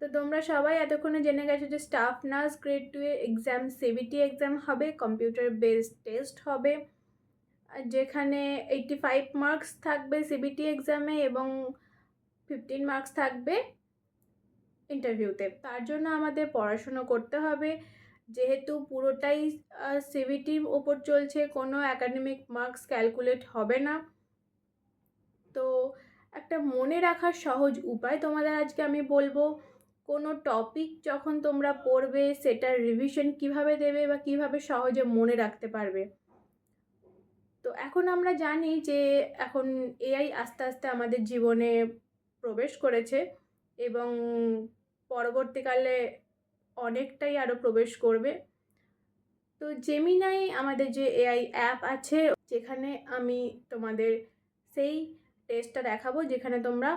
তো তোমরা সবাই এতক্ষণে জেনে গেছো যে স্টাফ নার্স গ্রেড টু এর এক্সাম সিবিটি এক্সাম হবে কম্পিউটার বেসড টেস্ট হবে যেখানে এইটটি ফাইভ মার্কস থাকবে সিবিটি এক্সামে এবং ফিফটিন মার্কস থাকবে ইন্টারভিউতে তার জন্য আমাদের পড়াশুনো করতে হবে। যেহেতু পুরোটাই সিবিটির ওপর চলছে, কোনো অ্যাকাডেমিক মার্কস ক্যালকুলেট হবে না। তো একটা মনে রাখার সহজ উপায় তোমাদের আজকে আমি বলব কোনো টপিক যখন তোমরা পড়বে, সেটার রিভিশন কীভাবে দেবে বা কীভাবে সহজে মনে রাখতে পারবে? তো এখন আমরা জানি যে এখন এআই আস্তে আস্তে আমাদের জীবনে প্রবেশ করেছে এবং পরবর্তীকালে অনেকটাই আরও প্রবেশ করবে। তো জেমিনাই আমাদের যে এআই অ্যাপ আছে, যেখানে আমি তোমাদের সেই টেস্টটা দেখাবো, যেখানে তোমরা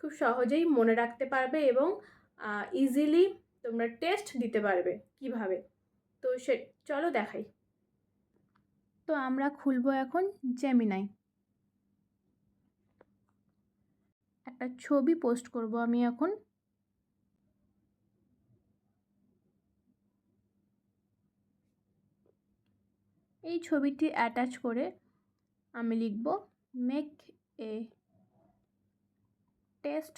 খুব সহজেই মনে রাখতে পারবে এবং ইজিলি তোমরা টেস্ট দিতে পারবে কীভাবে। তো সে, চলো দেখাই। তো আমরা খুলবো এখন জেমিনাই একটা ছবি পোস্ট করব আমি এখন। এই ছবিটি অ্যাটাচ করে আমি লিখব make a test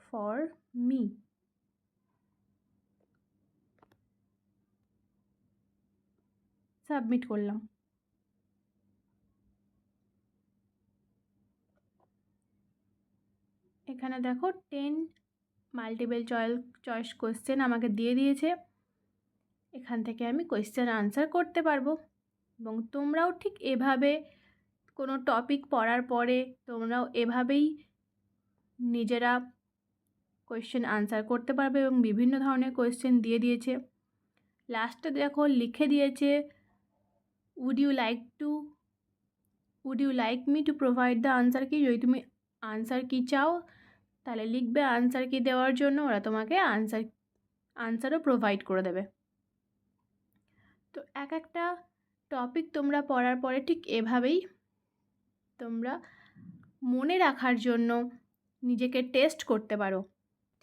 for me. Submit করলাম। এখানে দেখো ten multiple choice choice question আমাকে দিয়ে দিয়েছে। এখান থেকে আমি কোয়েশ্চেন আনসার করতে পারব। এবং তোমরাও ঠিক এভাবে কোনো টপিক পড়ার পরে তোমরাও এভাবেই নিজেরা কোয়েশ্চেন আনসার করতে পারবে এবং বিভিন্ন ধরনের কোয়েশ্চেন দিয়ে দিয়েছে। লাস্টে দেখো লিখে দিয়েছে would you like to would you like me to provide the answer কি যদি তুমি আনসার কি চাও, তাহলে লিখবে আনসার কি দেওয়ার জন্য ওরা তোমাকে আনসার আনসারও প্রোভাইড করে দেবে। তো এক একটা টপিক তোমরা পড়ার পরে ঠিক এভাবেই তোমরা মনে রাখার জন্য নিজেকে টেস্ট করতে পারো।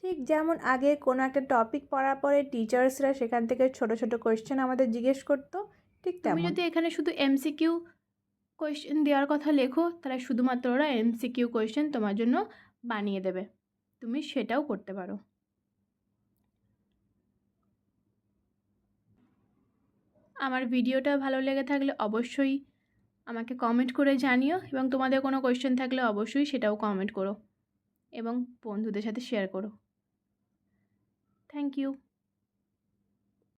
ঠিক যেমন আগে কোনো একটা টপিক পড়ার পরে টিচার্সরা সেখান থেকে ছোট ছোট কোয়েশ্চেন আমাদের জিজ্ঞেস করতো ঠিক তুমি যদি এখানে শুধু এমসিকিউ কোয়েশ্চেন দেওয়ার কথা লেখো তাহলে শুধুমাত্র ওরা এমসিকিউ কোয়েশ্চেন তোমার জন্য বানিয়ে দেবে। তুমি সেটাও করতে পারো। আমার ভিডিওটা ভালো লেগে থাকলে অবশ্যই আমাকে কমেন্ট করে জানিও এবং তোমাদের কোনো কোয়েশ্চেন থাকলে অবশ্যই সেটাও কমেন্ট করো এবং বন্ধুদের সাথে শেয়ার করো। Thank you